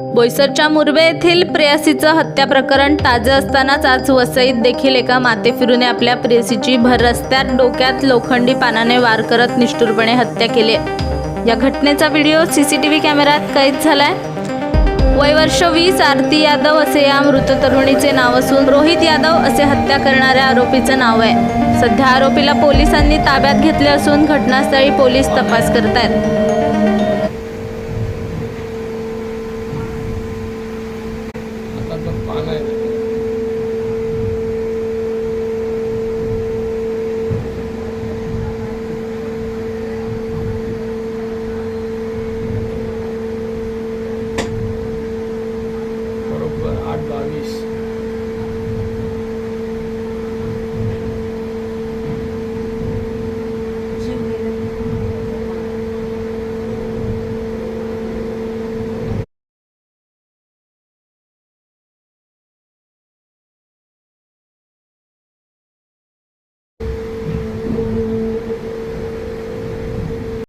बोईसरच्या मुरबे येथील प्रेयसीचं हत्या प्रकरण ताजं असतानाच आज वसईत देखील एका मातेफिरूने आपल्या प्रेयसीची भर रस्त्यात डोक्यात लोखंडी पानाने वार करत निष्ठुरपणे हत्या केली. आहे या घटनेचा video C C T V कॅमेऱ्यात कैद झालाय. वय वर्ष वीस आरती यादव असे या मृत तरुणीचे नाव असून रोहित यादव असे हत्या करणाऱ्या आरोपीचं नाव आहे. सध्या आरोपीला पोलिसांनी ताब्यात घेतले असून घटनास्थळी पोलीस तपास करत आहेत हाताचं पान आहे. बरोबर आठ बावीस.